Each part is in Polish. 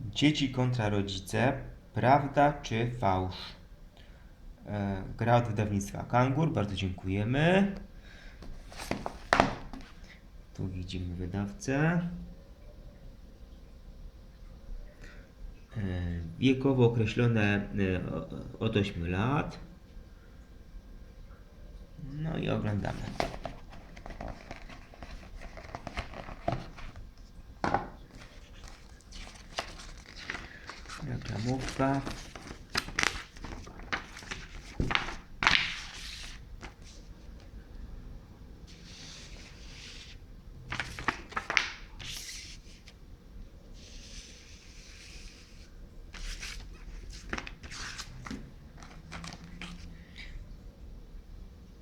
Dzieci kontra rodzice. Prawda czy fałsz? E, gra od wydawnictwa Kangur. Bardzo dziękujemy. Tu widzimy wydawcę. E, Wiekowo określone e, od 8 lat. No i oglądamy. Reklamówka.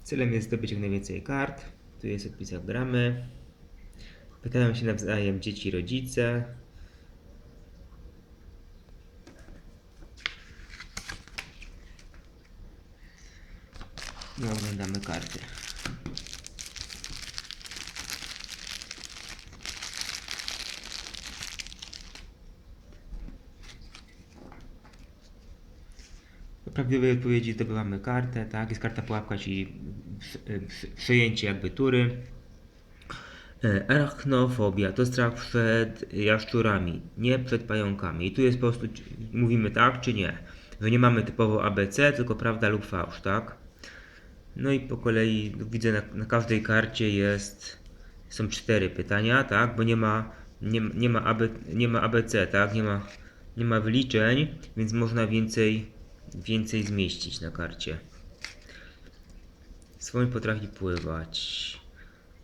Celem jest zdobyć jak najwięcej kart. Tu jest opis jak gramy. Pytają się nawzajem dzieci rodzice. I oglądamy karty. Do prawidłowej odpowiedzi zdobywamy kartę, tak? Jest karta pułapka, czyli przyjęcie jakby tury. E, Arachnofobia to strach przed jaszczurami, nie przed pająkami. I tu jest po prostu, mówimy tak czy nie. Że nie mamy typowo ABC, tylko prawda lub fałsz, tak? No i po kolei widzę na, na każdej karcie jest, są cztery pytania, tak? Bo nie ma, nie, nie ma, AB, nie ma ABC, tak? Nie ma, nie ma wyliczeń, więc można więcej, więcej zmieścić na karcie. Słoń potrafi pływać.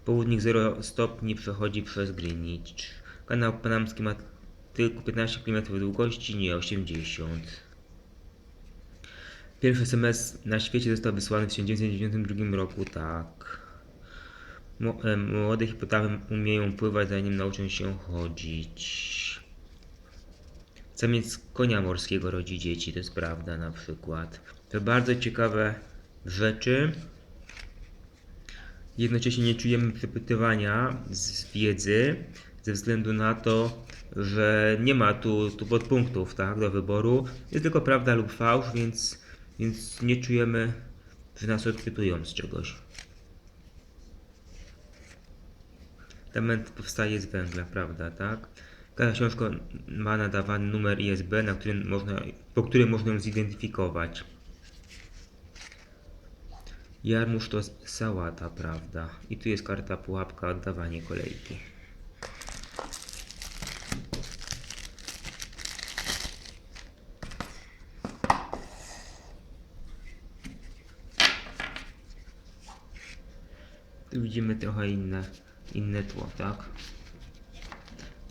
Południk 0 stopni przechodzi przez Greenwich. Kanał panamski ma tylko 15 km długości, nie 80. Pierwszy SMS na świecie został wysłany w 1992 roku, tak. E, Młode hipotawy umieją pływać zanim nauczą się chodzić. Samiec konia morskiego rodzi dzieci, to jest prawda na przykład. To bardzo ciekawe rzeczy. Jednocześnie nie czujemy przepytywania z wiedzy ze względu na to, że nie ma tu, tu podpunktów tak, do wyboru. Jest tylko prawda lub fałsz, więc, więc nie czujemy, że nas odpytują z czegoś. Diament powstaje z węgla, prawda, tak? Każda książka ma nadawany numer ISB, na którym można, po którym można ją zidentyfikować. Jarmuż to sałata, prawda? I tu jest karta pułapka, oddawanie kolejki. Tu widzimy trochę inne, inne tło, tak?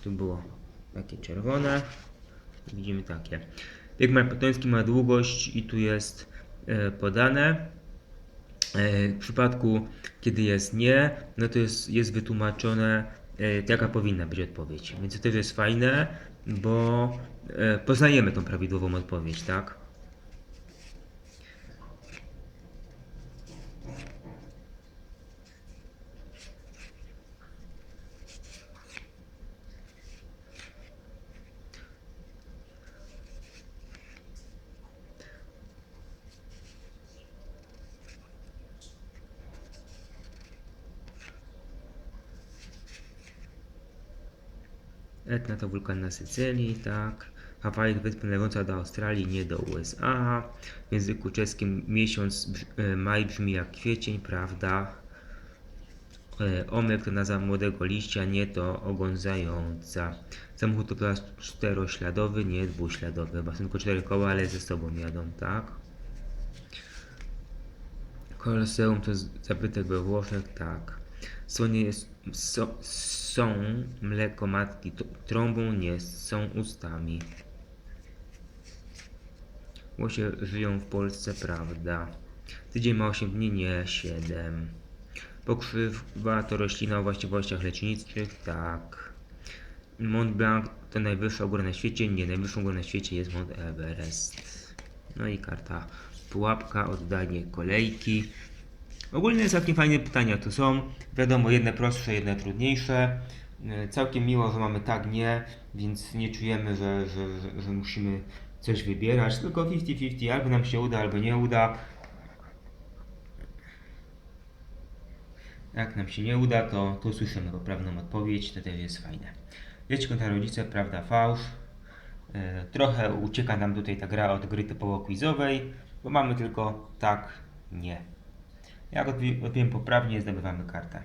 Tu było takie czerwone. Widzimy takie. Bieg maratoński ma długość i tu jest e, podane. E, W przypadku, kiedy jest nie, no to jest, jest wytłumaczone, e, jaka powinna być odpowiedź. Więc to też jest fajne, bo poznajemy tą prawidłową odpowiedź, tak? Etna to wulkan na Sycylii, tak. Hawaje to wyspa należąca do Australii, nie do USA. W języku czeskim miesiąc e, maj brzmi jak kwiecień, prawda? E, Omyk to nazwa młodego liścia, nie to ogon zająca. Samochód to pojazd czterośladowy, nie dwuśladowy. Chyba tylko cztery koła, ale ze sobą jadą, tak? Koloseum to z- zabytek we Włoszech, tak. Jest, so, są mleko matki trąbą, nie są ustami. Łosie żyją w Polsce, prawda. Tydzień ma 8 dni, nie 7. Pokrzywa to roślina o właściwościach leczniczych, tak. Mont Blanc to najwyższa góra na świecie, nie, najwyższą górą na świecie jest Mont Everest. No i karta pułapka, oddanie kolejki. Ogólnie całkiem fajne pytania tu są. Wiadomo, jedne prostsze, jedne trudniejsze. E, Całkiem miło, że mamy tak, nie, więc nie czujemy, że, że, że, że musimy coś wybierać, tylko 50-50, albo nam się uda, albo nie uda. Jak nam się nie uda, to, to słyszymy poprawną odpowiedź, to też jest fajne. Dzieci kontra rodzice, prawda, fałsz. E, Trochę ucieka nam tutaj ta gra od gry typowo quizowej, bo mamy tylko tak, nie. Jak odpowiem poprawnie, zdobywamy kartę.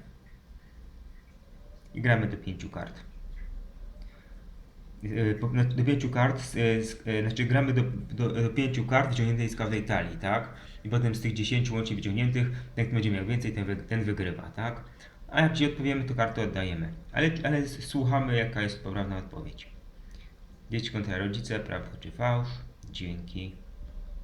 I gramy do pięciu kart. Po- na- Do pięciu kart, z- z- e, znaczy gramy do, do, do pięciu kart wyciągniętych z każdej talii, tak? I potem z tych 10 łącznie wyciągniętych, ten kto będzie miał więcej, ten, ten wygrywa, tak? A jak ci odpowiemy, to kartę oddajemy. Ale, ale słuchamy, jaka jest poprawna odpowiedź. Dzieci kontra rodzice, prawda czy fałsz? Dzięki.